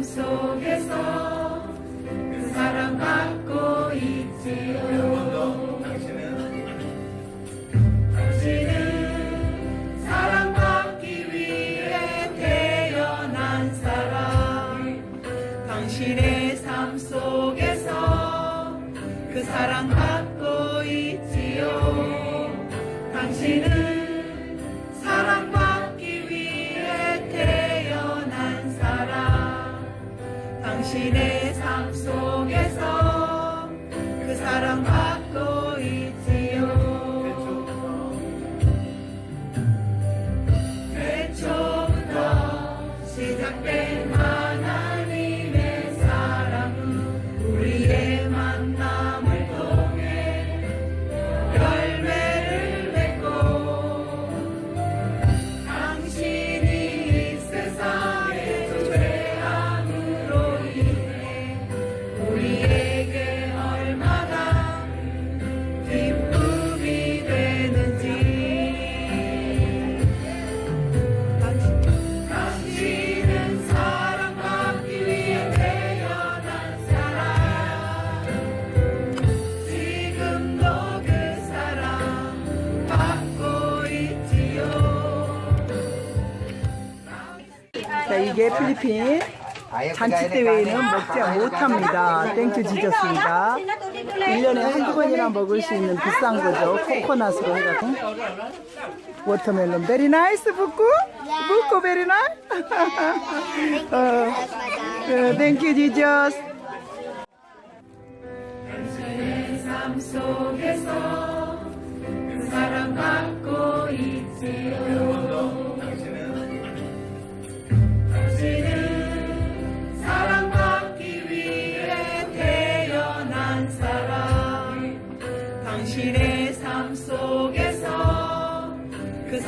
삶속 당신의 삶 속에서 그 사랑 필리핀 잔치 때에는 먹지 못합니다. 땡큐 지졌습니다. 1년에 한두 번이나 먹을 수 있는 비싼 거죠. 코코넛으로 해가지고. 워터멜론 베리 나이스 부꾸? 부꾸 베리 나이스? 어, 땡큐 지저스. 삶 속에서 그 사랑 받고 있지요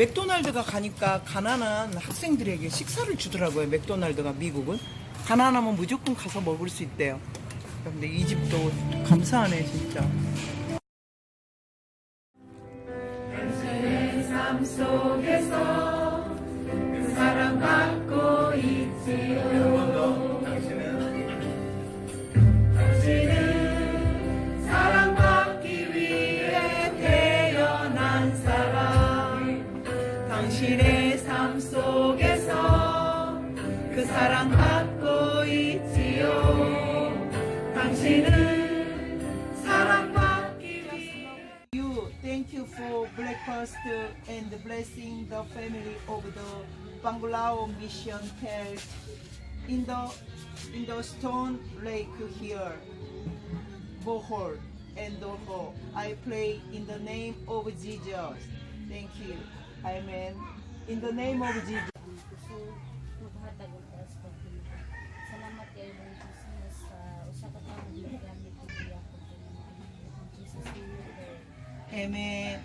맥도날드가 가니까 가난한 학생들에게 식사를 주더라고요. 맥도날드가 미국은 가난하면 무조건 가서 먹을 수 있대요. 근데 이 집도 감사하네 진짜. 삶 속에서 breakfast and blessing the family of the Bangalore Mission Tent in the in the stone lake here, Bohol and Doho. I pray in the name of Jesus. Thank you. Amen. In the name of Jesus. Amen.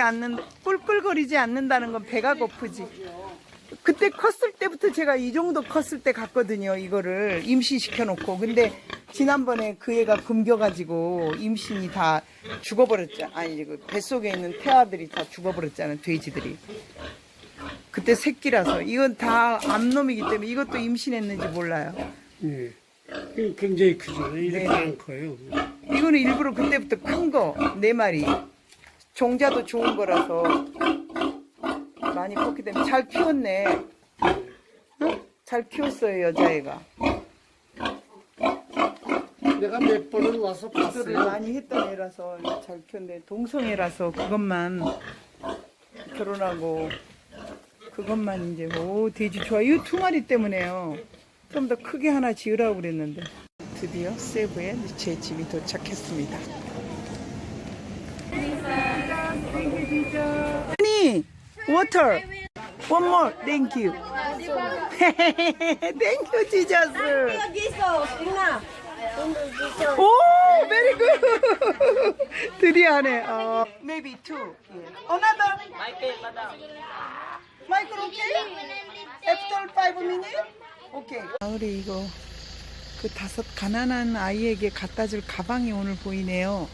않는 꿀꿀거리지 않는다는 건 배가 고프지. 그때 컸을 때부터 제가 이 정도 컸을 때 갔거든요. 이거를 임신시켜 놓고. 근데 지난번에 그 애가 굶겨가지고 임신이 다 죽어버렸잖아. 아니 그 뱃속에 있는 태아들이 다 죽어버렸잖아. 돼지들이. 그때 새끼라서 이건 다 암놈이기 때문에 이것도 임신했는지 몰라요. 예. 굉장히 크죠. 이렇게 네. 안 커요. 이거는 일부러 그때부터 큰 거, 네 마리. 종자도 좋은 거라서 많이 컸기 때문에 잘 키웠네. 응? 잘 키웠어요, 여자애가. 내가 몇 번을 와서 봤어요. 많이 했던 애라서 잘 키웠는데 동성애라서 그것만 결혼하고 그것만 이제 오 돼지 좋아 이거 두 마리 때문에요 좀 더 크게 하나 지으라고 그랬는데 드디어 세부에 제 집이 도착했습니다 아니 워터 one more thank you thank you Jesus 오, very good. 드디어 하네. 어, maybe two. Another. Michael, okay? After five minutes? Okay. 가을에 이거 그 다섯 가난한 아이에게 갖다 줄 가방이 오늘 보이네요.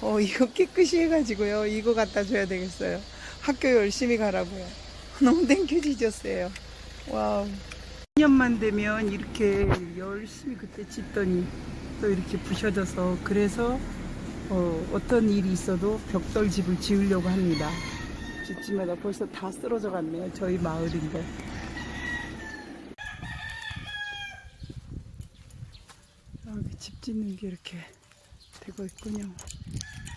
어, 이거 깨끗이 해가지고요. 이거 갖다 줘야 되겠어요. 학교 열심히 가라고요. 너무 땡큐 지졌어요. 와우. 2년만 되면 이렇게 열심히 그때 짓더니 또 이렇게 부셔져서 그래서 어, 어떤 일이 있어도 벽돌 집을 지으려고 합니다. 집집마다 벌써 다 쓰러져 갔네요. 저희 마을인데. 아, 이집 짓는 게 이렇게 되고 있군요.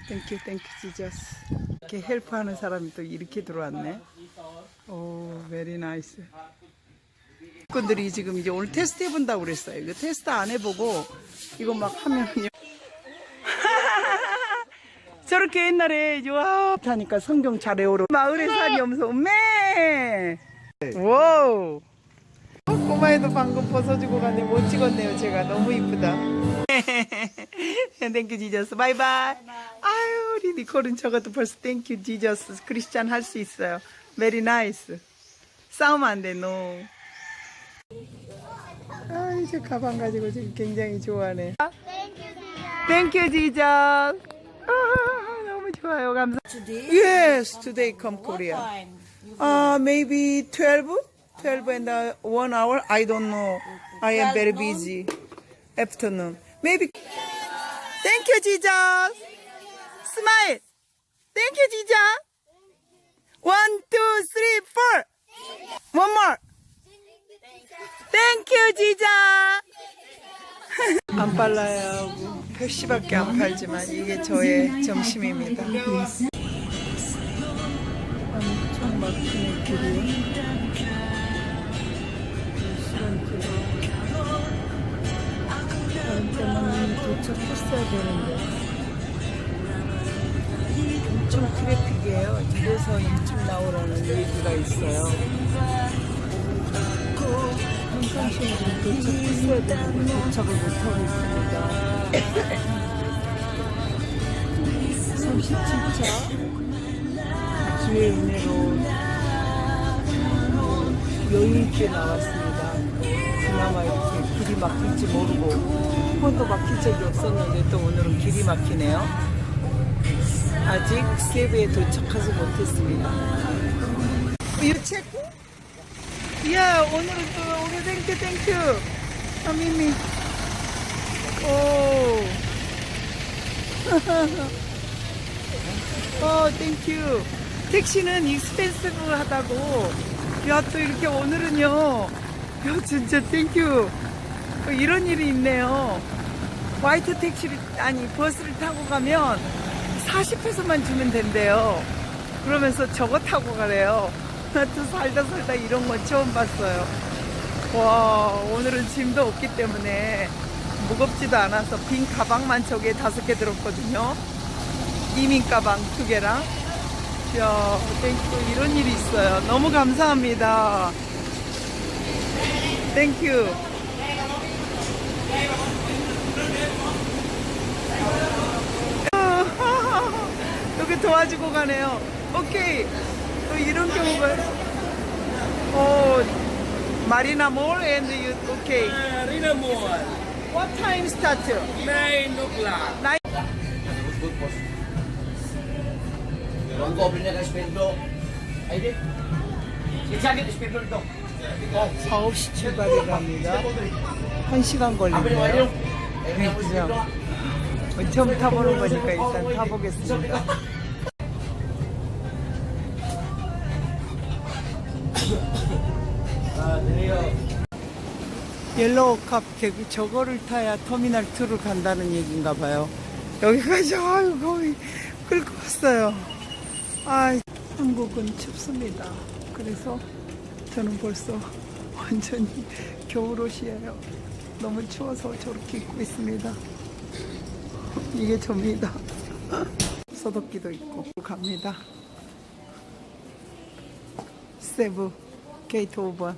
땡큐 땡큐 지저스. 이렇게 헬프하는 사람이 또 이렇게 들어왔네. 오, 베리 나이스. 분들이 지금 이제 오늘 테스트 해본다고 그랬어요. 이거 테스트 안 해보고 이거 막 하면요. 저렇게 옛날에 와 타니까 성경 잘 외우러 마을에 산이 없어. 매. 와우. 꼬마애도 방금 벗어주고 갔네. 못 찍었네요. 제가 너무 이쁘다. 땡큐 지저스. 바이바이. 아유 우리 니콜은 저것도 벌써 땡큐 지저스. 크리스찬 할 수 있어요. 메리 나이스. 싸우면 안 돼. 노. 아, 이제 가방 가지고 지금 굉장히 좋아하네. 땡큐 지저. 아, 너무 좋아요. 감사. Yes, today come Korea. Uh, maybe 12? 12 and uh, one hour? I don't know. I am very busy. Afternoon. You, Jesus. Smile. Thank you, Jesus. One, two, three, four. One more. 땡큐 지자 안 빨라요 표시밖에 안 팔지만 이게 저의 점심입니다 엄청 막히네 길이 시 때만 도착했어야 되는데 엄청 트래픽이에요 그래서 일찍 나오라는 얘기가 있어요 평상시에 좀 도착했어야 되는데 도착을 못하고 있습니다. 37차 주의 은혜로 여유있게 나왔습니다. 그나마 이렇게 길이 막힐지 모르고 한 번도 막힐 적이 없었는데 또 오늘은 길이 막히네요. 아직 세부에 도착하지 못했습니다. 유채고? 야 오늘은 또 오늘 땡큐 땡큐 아미미 오 어, 땡큐. 택시는 익스펜시브 하다고. 야, 또 이렇게 오늘은요. 야, 진짜 땡큐. 어, 이런 일이 있네요. 화이트 택시를, 아니, 버스를 타고 가면 40페소만 주면 된대요. 그러면서 저거 타고 가래요. 나도 살다 살다 이런 건 처음 봤어요. 와, 오늘은 짐도 없기 때문에 무겁지도 않아서 빈 가방만 저게 다섯 개 들었거든요. 이민 가방 두 개랑. 야, 땡큐. 이런 일이 있어요. 너무 감사합니다. 땡큐. 여기 도와주고 가네요. 오케이. 또 이런 경우가. 오, 마리나 몰 and you, 오케이. Rina Mall, What time start? 9 o'clock. Nine. Ang goblin na espiritu. Ay, di. Sige, sakit espiritu nito. 9시 출발이랍니다. 한 시간 걸린대요. 그냥 처음 타보는 거니까 일단 타보겠습니다. 옐로우 컵그 저거를 타야 터미널 2를 간다는 얘기인가 봐요. 여기까지 아유 거의 끌고 왔어요. 아 한국은 춥습니다. 그래서 저는 벌써 완전히 겨울옷이에요. 너무 추워서 저렇게 입고 있습니다. 이게 접니다. 소독기도 있고 갑니다. 세부 게이트 5번.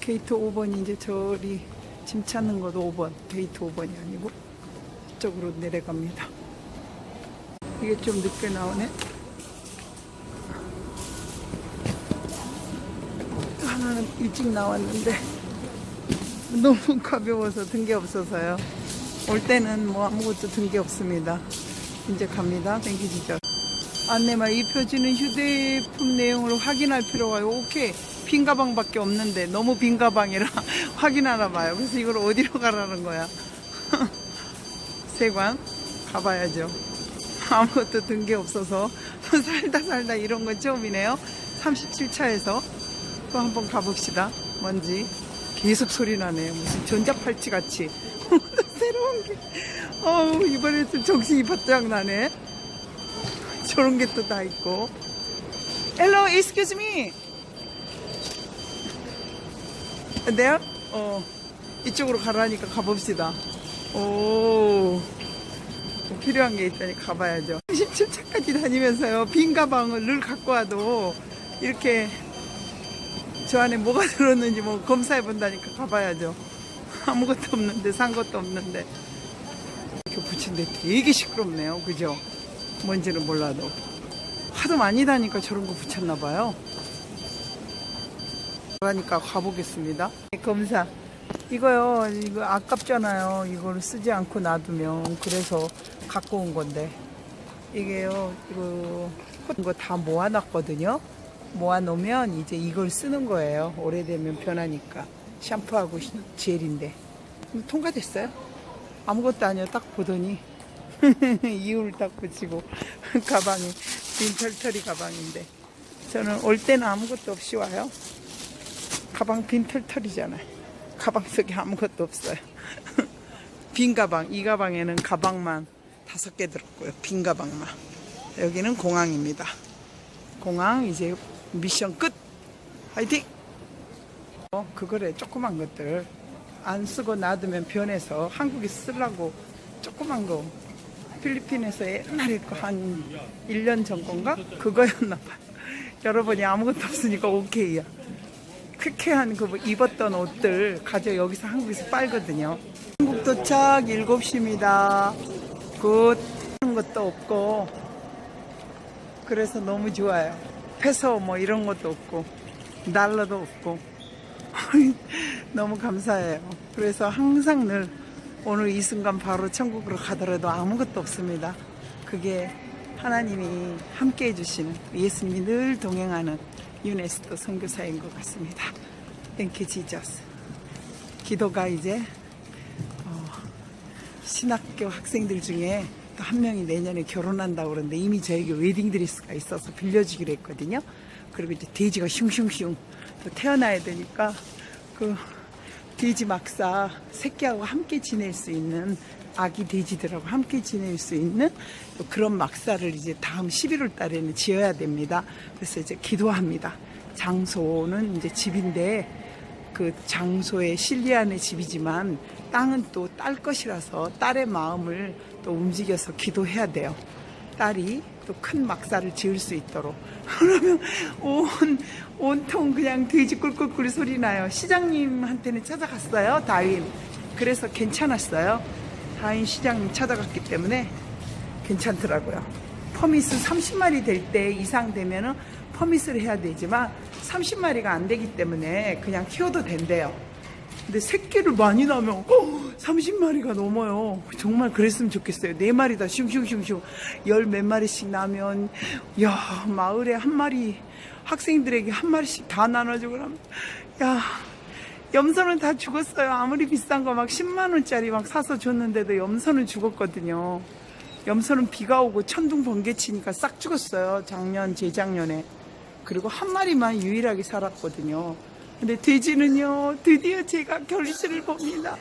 게이트 5번이 이제 저리 짐 찾는 것도 5번. 게이트 5번이 아니고 이쪽으로 내려갑니다. 이게 좀 늦게 나오네. 하나는 일찍 나왔는데 너무 가벼워서 든 게 없어서요. 올 때는 뭐 아무것도 든 게 없습니다. 이제 갑니다. 땡기지죠. 안내만 입혀지는 휴대폰 내용을 확인할 필요가 오케이 빈 가방밖에 없는데 너무 빈 가방이라 확인하나 봐요. 그래서 이걸 어디로 가라는 거야? 세관 가봐야죠. 아무것도 든 게 없어서 살다 살다 이런 건 처음이네요. 37차에서 또 한번 가봅시다. 뭔지 계속 소리 나네요. 무슨 전자팔찌 같이 새로운 게. 어우 이번에 좀 정신이 바짝 나네. 저런 게 또 다 있고. Hello, excuse me. there? 어 이쪽으로 가라니까 가봅시다. 오. 뭐 필요한 게 있다니 가봐야죠. 17차까지 다니면서요. 빈 가방을 늘 갖고 와도 이렇게 저 안에 뭐가 들었는지 뭐 검사해 본다니까 가봐야죠. 아무것도 없는데 산 것도 없는데 이렇게 붙인데 되게 시끄럽네요. 그죠? 뭔지는 몰라도 하도 많이 다니까 저런 거 붙였나 봐요. 그러니까 가보겠습니다. 검사. 이거요, 이거 아깝잖아요. 이걸 쓰지 않고 놔두면. 그래서 갖고 온 건데. 이게요, 이거, 이거 다 모아놨거든요. 모아놓으면 이제 이걸 쓰는 거예요. 오래되면 변하니까. 샴푸하고 시- 젤인데. 통과됐어요? 아무것도 아니요. 딱 보더니. 이유를 딱 붙이고. 가방이, 빈털터리 가방인데. 저는 올 때는 아무것도 없이 와요. 가방 빈털털이잖아요. 가방 속에 아무것도 없어요. 빈 가방, 이 가방에는 가방만 다섯 개 들었고요. 빈 가방만. 여기는 공항입니다. 공항 이제 미션 끝. 화이팅! 어, 그거래 조그만 것들 안 쓰고 놔두면 변해서 한국에 쓰려고 조그만 거 필리핀에서 옛날에 거한 1년 전 건가? 그거였나 봐요. 여러분이 아무것도 없으니까 오케이야. 쾌쾌한 그 입었던 옷들 가져 여기서 한국에서 빨거든요. 한국 도착 7시입니다. 굿. 하는 것도 없고 그래서 너무 좋아요. 페소 뭐 이런 것도 없고 달러도 없고 너무 감사해요. 그래서 항상 늘 오늘 이 순간 바로 천국으로 가더라도 아무것도 없습니다. 그게 하나님이 함께 해주시는 예수님이 늘 동행하는 유네스도 선교사인 것 같습니다. 땡큐 지저스. 기도가 이제 어, 신학교 학생들 중에 또 한 명이 내년에 결혼한다고 그러는데 이미 저에게 웨딩드레스가 있어서 빌려주기로 했거든요. 그리고 이제 돼지가 슝슝슝 또 태어나야 되니까 그 돼지 막사 새끼하고 함께 지낼 수 있는 아기 돼지들하고 함께 지낼 수 있는 또 그런 막사를 이제 다음 11월 달에는 지어야 됩니다. 그래서 이제 기도합니다. 장소는 이제 집인데 그 장소의 실리안의 집이지만 땅은 또 딸 것이라서 딸의 마음을 또 움직여서 기도해야 돼요. 딸이 또 큰 막사를 지을 수 있도록. 그러면 온, 온통 그냥 돼지 꿀꿀꿀 소리 나요. 시장님한테는 찾아갔어요, 다윈. 그래서 괜찮았어요. 다윈 시장님 찾아갔기 때문에 괜찮더라고요. 퍼밋은 30마리 될 때 이상 되면은 퍼밋을 해야 되지만 30마리가 안 되기 때문에 그냥 키워도 된대요. 근데 새끼를 많이 낳으면 30마리가 넘어요. 정말 그랬으면 좋겠어요. 네 마리 다 슝슝슝슝 열 몇 마리씩 나면 야 마을에 한 마리 학생들에게 한 마리씩 다 나눠주고 그러면 야 염소는 다 죽었어요. 아무리 비싼 거 막 10만 원짜리 막 사서 줬는데도 염소는 죽었거든요. 염소는 비가 오고 천둥 번개 치니까 싹 죽었어요. 작년, 재작년에. 그리고 한 마리만 유일하게 살았거든요. 근데 돼지는요, 드디어 제가 결실을 봅니다.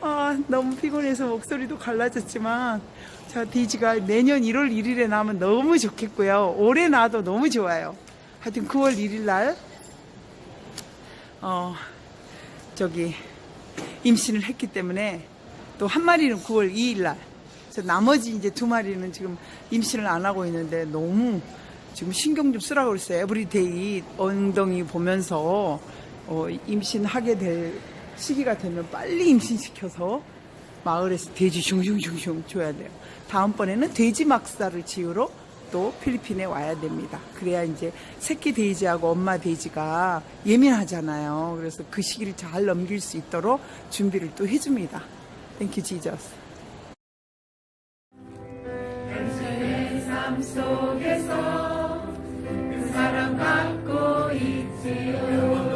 아, 너무 피곤해서 목소리도 갈라졌지만, 자, 돼지가 내년 1월 1일에 나면 너무 좋겠고요. 올해 나도 너무 좋아요. 하여튼 9월 1일 날, 어, 저기, 임신을 했기 때문에, 또 한 마리는 9월 2일 날, 나머지 이제 두 마리는 지금 임신을 안 하고 있는데 너무 지금 신경 좀 쓰라고 그랬어요. 에브리데이 엉덩이 보면서 어, 임신하게 될 시기가 되면 빨리 임신시켜서 마을에서 돼지 슝슝슝슝 줘야 돼요. 다음번에는 돼지 막사를 지으러 또 필리핀에 와야 됩니다. 그래야 이제 새끼 돼지하고 엄마 돼지가 예민하잖아요. 그래서 그 시기를 잘 넘길 수 있도록 준비를 또 해줍니다. You, Jesus. 삶 속에서 사랑받고 있지요.